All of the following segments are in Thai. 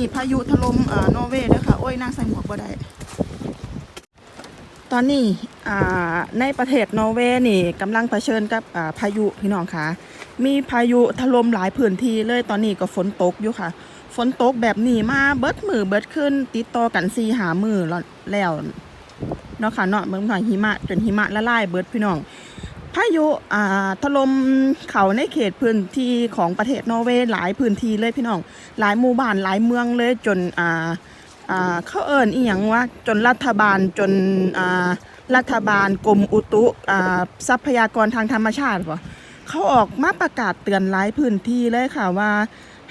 นี้พายุถล่มอ่อนอร์เวย์ด้อค่ะ โอ้ยนางใส่หมวกบ่ได้ ตอนนี้อ่าในประเทศนอร์เวย์นี่กำลังเผชิญกับอ่าพายุพี่น้องค่ะ มีพายุถล่มหลายพื้นที่เลยตอนนี้ก็ฝนตกอยู่ค่ะ ฝนตกแบบนี้มาเบิดมือเบิดขึ้น ติดต่อกัน4ีหามือแล้วเนาะค่ะเนาะเมืองหน่อยหิมะจนหิมะละลายเบิดพี่น้อง พายุอ่าถล่มเขาในเขตพื้นที่ของประเทศนอร์เวย์หลายพื้นที่เลยพี่น้อง หลายหมู่บ้านหลายเมืองเลยจนอ่าอ่าเขาเอิญอีหยังว่าจนรัฐบาลจนอ่ารัฐบาลกรมอุตุอ่าทรัพยากรทางธรรมชาติบ่เขาออกมาประกาศเตือนหลายพื้นที่เลยค่ะว่า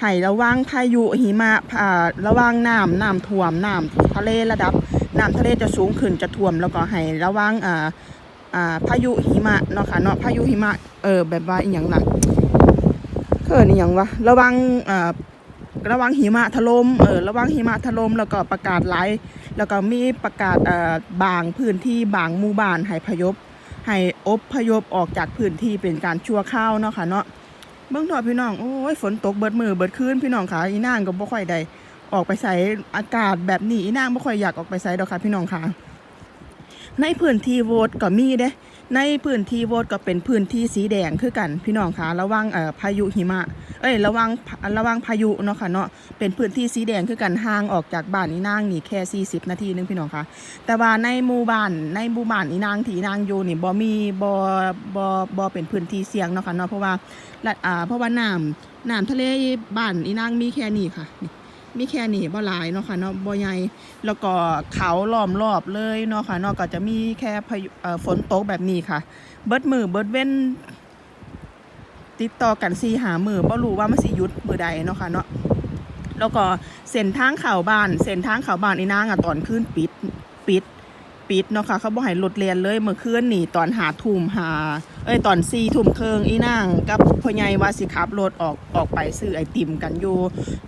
ให้ระวังพายุหิมะอ่าระวังน้ำน้ำท่วมน้ำทะเลระดับน้ำทะเลจะสูงขึ้นจะท่วมแล้วก็ให้ระวังอ่า อ่าพายุหิมะเนาะค่ะเนาะพายุหิมะเออแบบว่าอีหยังล่ะเกิดอีหยังวะระวังอ่าระวังหิมะถล่มเออระวังหิมะถล่มแล้วก็ประกาศหลายแล้วก็มีประกาศอ่อบางพื้นที่บางหมู่บ้านให้พยพให้อบพยพออกจากพื้นที่เป็นการชั่วคราวเนาะค่ะเนาะเบื้องต้นพี่น้องโอ้ยฝนตกเบิดมือเบิดคืนพี่น้องค่ะอีนางก็บ่ค่อยได้ออกไปใส่อากาศแบบนี้อีนางบ่ค่อยอยากออกไปใส่ดอกค่ะพี่น้องค่ะ ในพื้นที่โหวตก็มีเด้ ในพื้นที่โหวตก็เป็นพื้นที่สีแดงคือกัน พี่น้องคะระวังเอ่อพายุหิมะ เอ้ยระวังระวังพายุเนาะค่ะเนาะเป็นพื้นที่สีแดงคือกันห่างออกจากบ้านอีนางนี่แค่ 40 นาทีนึงพี่น้องคะแต่ว่าในหมู่บ้านในหมู่บ้านอีนางที่นางอยู่นี่บ่มีบ่บ่บ่เป็นพื้นที่เสี่ยงเนาะค่ะเนาะเพราะว่าอ่าเพราะว่าน้ำน้ำทะเลบ้านอีนางมีแค่นี้ค่ะนี่ มีแค่นี้บ่หลายเนาะค่ะเนาะบ่ใหญ่แล้วก็เขาล้อมรอบเลยเนาะค่ะเนาะก็จะมีแค่พายุฝนตกแบบนี้ค่ะ เบิดมือเบิดเว้น ติดต่อกันสี่หามือบ่รู้ว่ามันสิยุดมือใดเนาะค่ะเนาะแล้วก็เส้นทางเข้าบ้านเส้นทางเข้าบ้านอีนางอะตอนคืนปิดปิดปิดเนาะค่ะเขาบ่ให้รถเรียนเลยเมื่อคืนนี่ตอนหาทุ่มหา อ้ยตอนสี่ทุ่มครึ่งอีนางกับพ่อใหญ่ว่าสิขับรถออกออกไปซื้อไอติมกันอยู่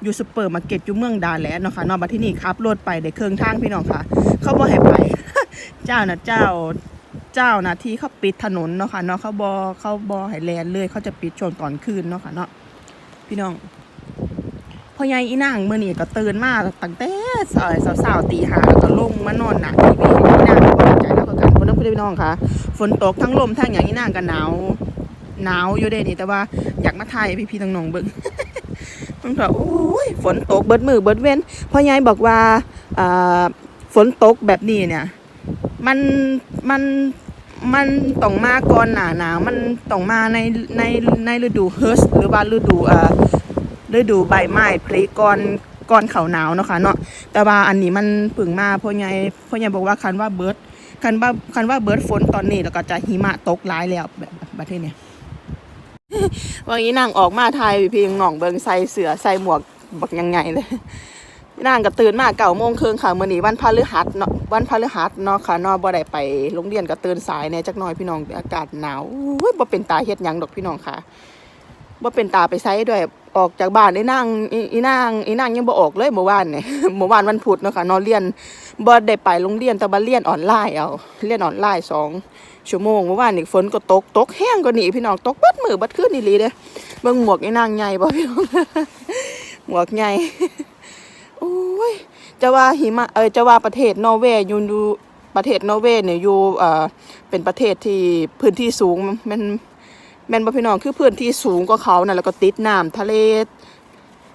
อยู่ซุปเปอร์มาร์เก็ตอยู่เมืองดาแลนเนาะค่ะนอกมาที่นี่ขับรถไปได้เครื่องทางพี่น้องค่ะ เขาบ่ให้ไป เจ้าน่ะเจ้าเจ้านะที่เขาปิดถนนเนาะค่ะเนาะเขาบอเขาบอให้แลนเลยเขาจะปิดช่วงตอนคืนเนาะค่ะเนาะพี่น้องพ่อใหญ่อีนางเมื่อนี้ก็ตื่นมาตั้งแต่สายสาวตีหาแล้วก็ลงมานอนหนักทีวีอีนาง พี่น้องค่ะ ฝนตกทั้งลมทั้งอย่างอีนางก็หนาวหนาวอยู่เด้นี่แต่ว่าอยากมาถ่ายให้พี่ๆน้องเบิ่งมันก็โอ้ยฝนตกเบิดมือเบิดเว้นพ่อยายบอกว่าฝนตกแบบนี้เนี่ย มันมันมันต้องมาก่อนหนาหนาวมันต้องมาในในในฤดูเฮิร์สหรือว่าฤดูอ่าฤดูใบไม้ผลิก่อนก่อนเขาหนาวเนาะค่ะเนาะแต่ว่าอันนี้มันเพึ่งมาพ่อยายพ่อยายบอกว่าคันว่าเบิร์ด คันว่าคันว่าเบิร์ดฝนตอนนี้แล้วก็จะหิมะตกหลายแล้วแบบประเทศเนี้ยวันนี้นางออกมาไทยเพียงหน่องเบิงใส่เสือใส่หมวกบักยังไงเลยนางก็ตื่นมาเก่าโมงครึ่งค่ะมื้อนี้วันพฤหัสเนาะวันพฤหัสเนาะค่ะนอบ่ได้ไปโรงเรียนก็ตื่นสายแหน่จักหน่อยพี่น้องอากาศหนาวอุ้ยบ่เป็นตาเฮ็ดหยังดอกพี่น้องค่ะ บ่เป็นตาไปไสด้วยออกจากบ้านไอีนางอีอีนางอีนางยังบ่ออกเลยเมื่อวานเนี่ยเมื่อวานวันพุธเนาะค่ะนอนเรียนบ่ได้ไปโรงเรียนแต่ว่าเรียนออนไลน์เอาเรียนออนไลน์สองชั่วโมงเมื่อวานนี่ฝนก็ตกตกแห้งกว่านี้พี่น้องตกบิดมือบิดคืนนี่ลีเด้เบิ่งหมวกไอ้นางใหญ่บ่พี่น้องหมวกใหญ่โอ้ยจะว่าหิมะเออจะว่าประเทศนอร์เวย์ยู่ดูประเทศนอร์เวย์เนี่ยอยู่เอ่อเป็นประเทศที่พื้นที่สูงมัน แม่นบ่พี่น้องคือพื้นที่สูงกว่าเขาน่ะแล้วก็ติดน้ำทะเล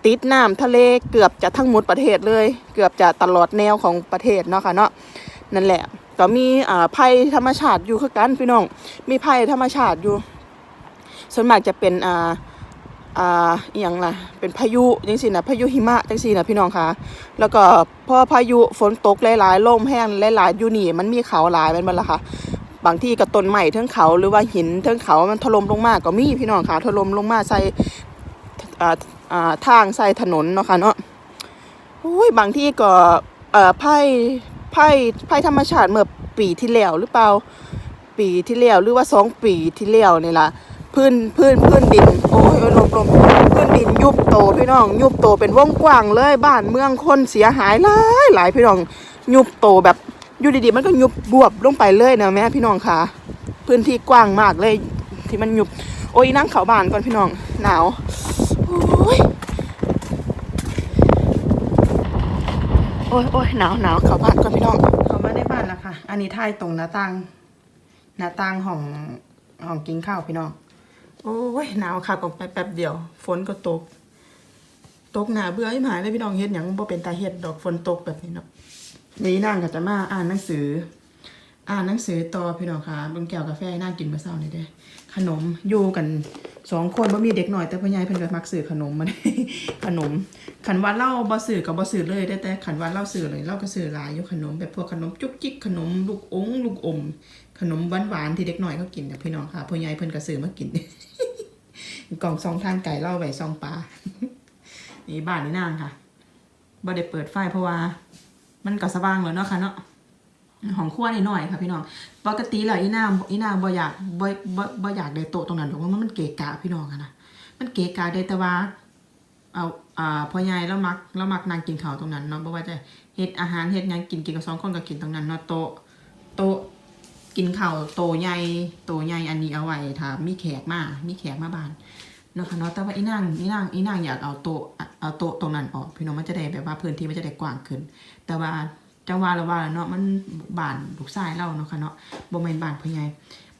ติดน้ำทะเลเกือบจะทั้งหมดประเทศเลย เกือบจะตลอดแนวของประเทศเนาะค่ะเนาะนั่นแหละก็มีอ่าภัยธรรมชาติอยู่คือกันพี่น้อง มีภัยธรรมชาติอยู่ ส่วนมากจะเป็นอ่าอ่าอย่างล่ะเป็นพายุจังซี่นะพายุหิมะจังซี่นะพี่น้องคะแล้วก็พอพายุฝนตกหลายๆลมแห้งหลายๆอยู่นี่มันมีเขาหลายแมันบ่ล่ะค่ะ บางที่ก็ต้นไม้เทิงเขาหรือว่าหินเทิงเขามันถล่มลงมาก็มีพี่น้องค่ะถล่มลงมาใส่ทางใส่ถนนเนาะค่ะเนาะโอ้ยบางที่ก็เอ่อภัยภัยภัยธรรมชาติเมื่อปีที่แล้วหรือเปล่าปีที่แล้วหรือว่าสองปีที่แล้วนี่ล่ะพื้นพื้นพื้นดินโอ้ยลมลมพื้นดินยุบโตพี่น้อง ยุบโตเป็นวงกว้างเลยบ้านเมืองคนเสียหายหลายหลายพี่น้อง ยุบโตแบบ อยู่ดีๆมันก็ยุบบวบลงไปเลยนะแม่พี่น้องค่ะพื้นที่กว้างมากเลย ที่มันยุบ โอ้ยนั่งเขาบ้านก่อนพี่น้องหนาวโอ้ยโอ้ยโอ้ยหนาวหนาวเข้าบ้านก่อนพี่น้องเข้ามาในบ้านแล้วค่ะ อันนี้ท้ายตรงหน้าต่างหน้าต่างห้องห้องกินข้าวพี่น้องโอ้ยหนาวค่ะออกไปแป๊บเดียว ฝนก็ตก ตกหนาเบื่อไอ้หมายเลยพี่น้องเฮ็ดหยังบ่เป็นตาเฮ็ดดอกฝนตกแบบนี้เนาะ นี่นางก็จะมาอ่านหนังสือ อ่านหนังสือต่อพี่น้องค่ะบิ่งแก้วกาแฟให้นางกินมื้อเช้านี่เด้ ขนมอยู่กันสองคนบ่มีเด็กหน่อยแต่พ่อใหญ่เพิ่นก็มักซื้อขนมมาขนมขันว่าเล่าบ่ซื้อก็บ่ซื้อเลยได้แต่ขันว่าเล่าซื้อเลยเล่าก็ซื้อหลายอยู่ขนมแบบพวกขนมจุกจิกขนมลูกองลูกอม ขนมหวานๆที่เด็กหน่อยเขากินนะพี่น้องค่ะพ่อใหญ่เพิ่นก็ซื้อมากินกล่องซองทานไก่เล่าไว้ซองปลานี่บ้านนี่นางค่ะบ่ได้เปิดไฟเพราะว่า มันก็สว่างแล้วเนาะค่ะเนาะของครัวนิดหน่อยค่ะพี่น้อง ปกติแล้วอีนางอีนางบ่อยากบ่บ่บ่อยากได้โต๊ะตรงนั้นหรอกว่ามันเกะกะพี่น้องอะนะ มันเกะกะได้แต่ว่า เอาอ่าพ่อใหญ่แล้วมักแล้วมักนั่งกินข้าวตรงนั้นเนาะบ่ว่าจะเฮ็ดอาหารเฮ็ดยังกินกินกับสองคนก็กินตรงนั้นเนาะโต๊ะโต๊ะกินข้าวโตใหญ่โตใหญ่อันนี้เอาไว้ถ้ามีแขกมา มีแขกมาบ้าน นาะค่ะเนาะแต่ว่าอีนางอีนางอีนางอยากเอาโต๊ะเอาโต๊ะตรงนั้นออก พี่น้องมันจะได้แบบว่าพื้นที่มันจะได้กว้างขึ้น แต่ว่าจังหว่าละว่าเนาะมันบานลูกชายเราเนาะค่ะเนาะบ่แม่นบานพ่อใหญ่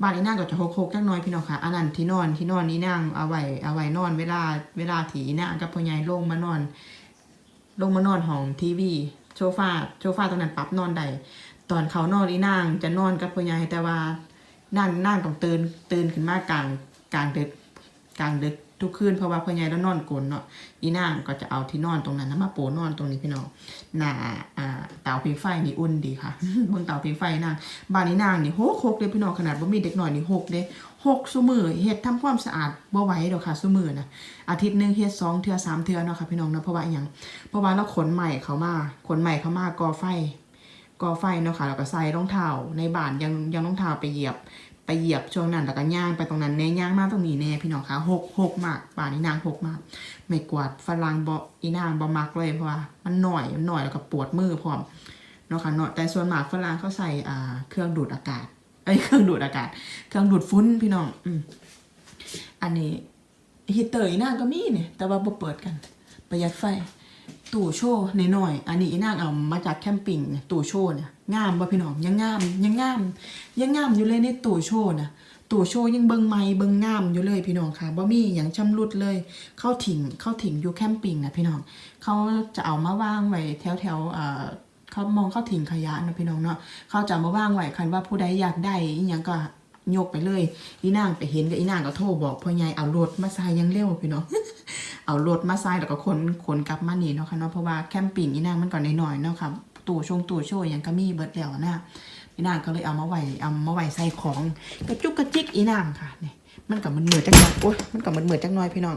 บานอีนางก็จะหกๆจักหน่อยพี่น้องค่ะอันนั้นที่นอนที่นอนอีนางเอาไว้เอาไว้นอนเวลาเวลาที่อีนางกับพ่อใหญ่ลงมานอน ลงมานอนห้องทีวีโซฟาโซฟาตรงนั้นปรับนอนได้ตอนเขานอนอีนางจะนอนกับพ่อใหญ่แต่ว่านั่งนั่งต้องตื่นตื่นขึ้นมากลางกลางดึกกลางดึก ทุกคืนเพราะว่าพ่อใหญ่แล้วนอนกลนเนาะอีนางก็จะเอาที่นอนตรงนั้นนะมาโปนอนตรงนี้พี่น้องหน้าอ่าเตาผิงไฟนี่อุ่นดีค่ะบนเตาผิงไฟนางบ้านนี้นางนี่โหกหกเลยพี่น้องขนาดว่ามีเด็กหน่อยนี่หกเด้หกซุมือเฮ็ดทำความสะอาดบ่ไหวดอกค่ะซุมือนะอาทิตย์หนึ่งเฮ็ดสองเทือสามเทือเนาะค่ะพี่น้องเนาะเพราะว่าอหยังเพราะว่าเราขนใหม่เขามาขนใหม่เขามากอไฟก่อไฟเนาะค่ะแล้วก็ใส่รองเท้าในบ้านยังยังรองเท้าไปเหยียบ ไปเหยียบช่วงนั้นแล้วก็ย่างไปตรงนั้นแน่ย่างมากตรงนี้แน่พี่น้องคะหกหกมากป่านี้นางหกมากไม่กวาดฝรั่งบออีนางบอมักเลยเพราะว่ามันหน่อยมันหน่อยแล้วก็ปวดมือพร้อมเนาะค่ะเนาะแต่ส่วนหมากฝรั่งเขาใส่อ่าเครื่องดูดอากาศเอ้เครื่องดูดอากาศ เครื่องดูดฟุ้นพี่น้องอืมอันนี้ฮีเตอร์อีนางก็มีเนี่ยแต่ว่าบ่เปิดกัน ประหยัดไฟ ตู่โชว์น้อยๆอันนี้อีนางเอามาจากแคมปิ้งเนี่ยตู่โชว์เนี่ยงามป่ะพี่น้องยังงามยังงามยังงามอยู่เลยในตู่โชว์นะตู่โชว์ยังเบิงไม้เบิงงามอยู่เลยพี่น้องค่ะบ่มีอย่างชำรุดเลย เข้าถิ่งเข้าถิ่งอยู่แคมปิ้งนะพี่น้องเขาจะเอามาวางไว้แถวแถวเอ่อเขามองเข้าถิ่งขยะนะพี่น้องเนาะเขาจะมาวางไว้คันว่าผู้ใดอยากได้อีหยังก็ยกไปเลยอีนางไปเห็นกับอีนางก็โทรบอกพ่อใหญ่เอารถมาใส่ยังเร็วพี่น้อง เอารถมาใส่แล้วก็ขนขนกลับมานี่เนาะค่ะเนาะเพราะว่าแคมปิ้งอีนางมันก่อนน้อยๆเนาะค่ะตู่ชงตู่โชยยังก็มีเบิดแล้วนะอีนางก็เลยเอามาไหวเอามาไหวใส่ของกระจุกกระจิกอีนางค่ะนี่มันกับมันเหมือจักหน่อยโอ้ยมันกับมันเหมือจักหน่อยพี่น้อง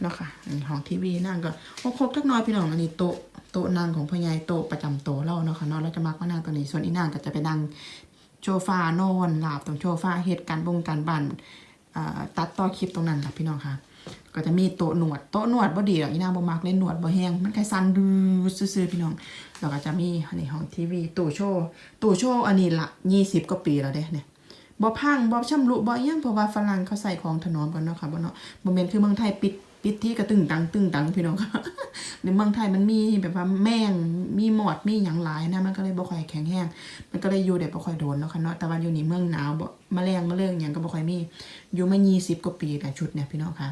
เนาะค่ะอันนี้ห้องทีวีนางก็โคกๆจักหน่อยพี่น้องอันนี้โต๊ะโต๊ะนางของพ่อใหญ่โต๊ะประจำโต๊ะเราเนาะค่ะเนาะเราจะมักว่านางตัวนี้ส่วนอีนางก็จะไปนั่งโชฟานอนหลับตรงโชฟาเฮ็ดการณ์บงการบันตัดต่อคลิปตรงนั้นแหละพี่น้องค่ะ ก็จะมีโต๊ะหนวดโต๊ะหนวดบ่ดีหรอกอีนางบ่มักเล่นหนวดบ่แห้งมันใค่สั่นดื้อซื่อๆพี่น้องแล้วก็จะมีอันนี้ห้องทีวีตู้โชว์ตู้โชว์อันนี้ละ20กว่าปีแล้วเด้เนี่ยบ่พังบ่ชำรุบ่ยังเพราะว่าฝรั่งเขาใส่ของถนอมกันเนาะค่ะบ่เนาะบ่แม่นคือเมืองไทยปิด ปิดที่กระตึงตังตึงตังพี่น้องค่ะในเมืองไทยมันมีแบบว่าแมงมีหมอดมีหยังหลายนะมันก็เลยบ่ค่อยแข็งแรงมันก็เลยอยู่ได้บ่ค่อยโดนเนาะค่ะเนาะแต่ว่าอยู่นี่เมืองหนาวบ่แรงมลงแมลงหยังก็บ่ค่อยมี อยู่มา20กว่าปีแต่ชุดเนี่ยพี่น้องค่ะ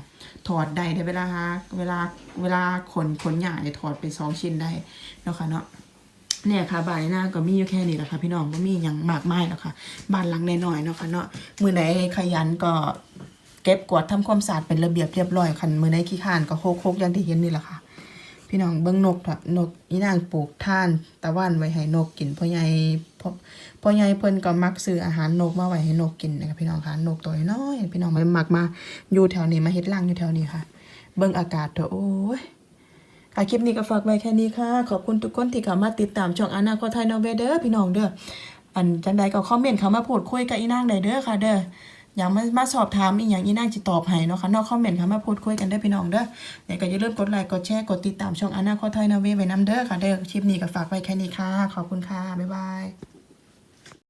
ถอดได้ได้เวลาเวลาเวลาขนขนหยาเนี่ยถอดเป็นสองชิ้นได้เนาะค่ะเนาะเนี่ยค่ะบ้านหน้าก็มีอยู่แค่นี้แหละค่ะพี่น้องก็มีอย่างมากมายแล้วค่ะบ้านหลังน้อยๆเนาะค่ะเนาะมือไหนขยันก็ เก็บกวาดทำความสะอาดเป็นระเบียบเรียบร้อยคันมือไหนขี้ข้านก็โคกๆอย่างที่เห็นนี่แหละค่ะ พี่น้องเบิ้งนกเถอะนกอีนางปลูกท่านตะวันไว้ให้นกกินพ่อใหญ่พ่อพ่อใหญ่เพิ่นก็มักซื้ออาหารนกมาไว้ให้นกกินนะคะพี่น้องค่ะนกตัวน้อยพี่น้องมันมักมาอยู่แถวนี้มาเฮ็ดรังอยู่แถวนี้ค่ะ เบิ่งอากาศเถอะโอ้ยค่ะคลิปนี้ก็ฝากไว้แค่นี้ค่ะ ขอบคุณทุกคนที่เข้ามาติดตามช่องอนาคตไทยนอเวเด้อพี่น้องเด้ออันจังใดก็คอมเมนต์เข้ามาพูดคุยกับอีนางได้เด้อค่ะ เด้อ อยากมามาสอบถามอีกอย่างอีนางสิตอบให้เนาะค่ะนอกคอมเมนต์ค่ะมาพูดคุยกันได้พี่น้องเด้อแล้วก็อย่าลืมกดไลค์กดแชร์กดติดตามช่องอนาคตไทยนาเวไว้นํเด้อค่ะเด้อคลิปนี้ก็ฝากไว้แค่นี้ค่ะ ขอบคุณค่ะ บ๊ายบาย